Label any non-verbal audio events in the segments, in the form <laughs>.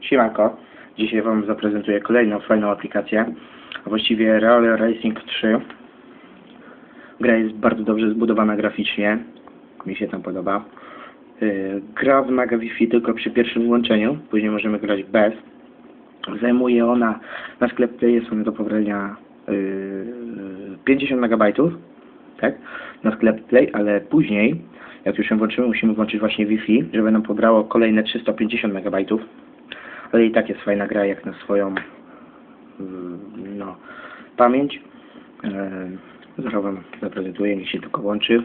Siemanko, dzisiaj Wam zaprezentuję kolejną fajną aplikację, a właściwie Real Racing 3. Gra jest bardzo dobrze zbudowana graficznie, mi się tam podoba. Yy, Gra wymaga Wi-Fi tylko przy pierwszym włączeniu, później możemy grać bez. Zajmuje ona, na sklep Play jest ona do pobrania yy, 50 MB, tak, na sklep Play, ale później, jak już ją włączymy, musimy włączyć właśnie Wi-Fi, żeby nam pobrało kolejne 350 MB ale i tak jest fajna gra jak na swoją mm, no, pamięć. E, zaraz Wam zaprezentuję, niech się tylko łączy.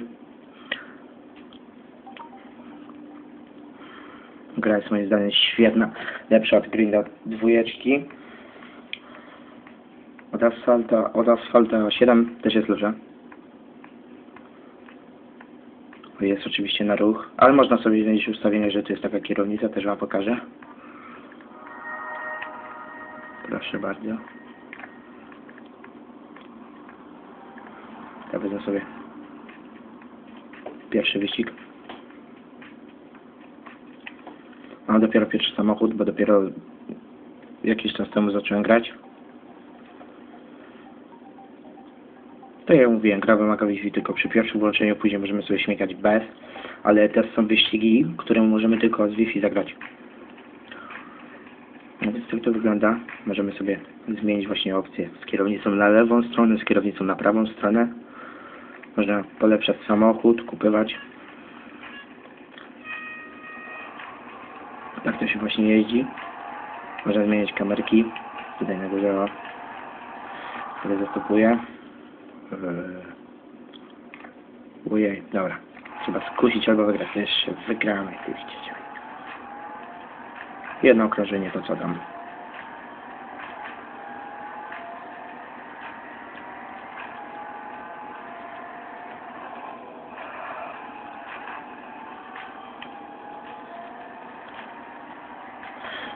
Gra jest moim zdaniem świetna, lepsza od Grinda dwójeczki. Od Asfalta, od Asfalta 7 też jest lepsza. Jest oczywiście na ruch, ale można sobie znaleźć ustawienie, że to jest taka kierownica, też Wam pokażę. Proszę bardzo. Ja wezmę sobie pierwszy wyścig. Mam dopiero pierwszy samochód, bo dopiero jakiś czas temu zacząłem grać. Tak jak mówiłem, gra wymaga Wi-Fi tylko przy pierwszym włączeniu, później możemy sobie śmigać bez, ale też są wyścigi, które możemy tylko z Wi-Fi zagrać. Więc tak to wygląda. Możemy sobie zmienić właśnie opcję z kierownicą na lewą stronę, z kierownicą na prawą stronę. Można polepszać samochód, kupywać. Tak to się właśnie jeździ. Można zmieniać kamerki. Tutaj na górze o. Sobie zastopuje. Yy. Ojej, dobra. Trzeba skusić albo wygrać. Jeszcze wygramy. Widzicie. Jedno okrążenie to co tam.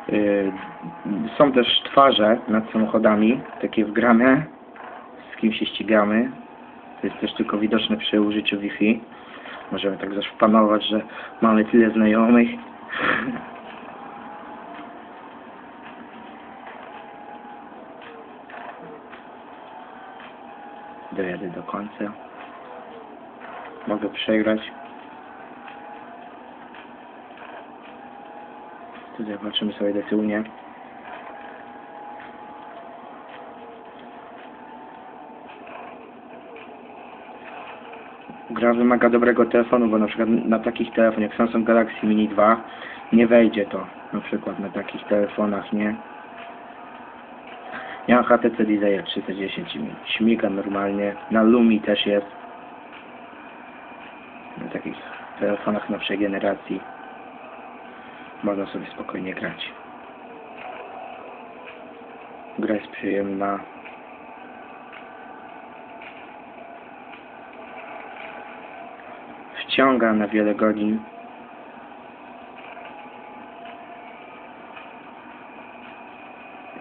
Yy, Są też twarze nad samochodami, takie wgrane, z kim się ścigamy. To jest też tylko widoczne przy użyciu Wi-Fi. Możemy tak zaszpanować, że mamy tyle znajomych. Dojadę do końca. Mogę przegrać. Tutaj zobaczymy sobie do tyłu, nie? Gra wymaga dobrego telefonu, bo na przykład na takich telefonach jak Samsung Galaxy Mini 2 nie wejdzie to. Na przykład na takich telefonach, nie? Ja mam HTC Desire 310 i mi śmiga normalnie. Na Lumi też jest. Na takich telefonach nowszej generacji można sobie spokojnie grać. Gra jest przyjemna. Wciąga na wiele godzin.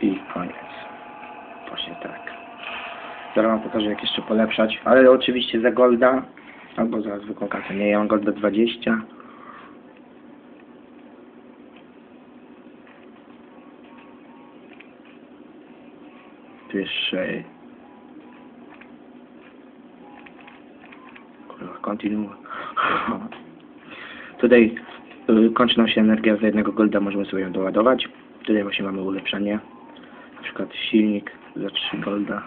I koniec. Właśnie tak. Zaraz wam pokażę jak jeszcze polepszać, ale oczywiście za golda albo za zwykłą kartę. Nie, ja mam golda 20. Tu kurwa, continue. <laughs> Tutaj y, kończy nam się energia za jednego golda, możemy sobie ją doładować. Tutaj właśnie mamy ulepszenie. Przykład silnik za 3 golda.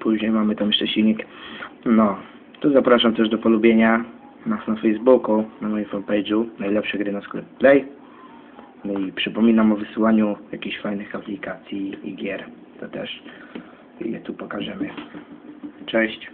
Później mamy tam jeszcze silnik. No, to zapraszam też do polubienia nas na Facebooku, na moim fanpage'u. Najlepsze gry na sklep Play. No i przypominam o wysyłaniu jakichś fajnych aplikacji i gier. To też je tu pokażemy. Cześć.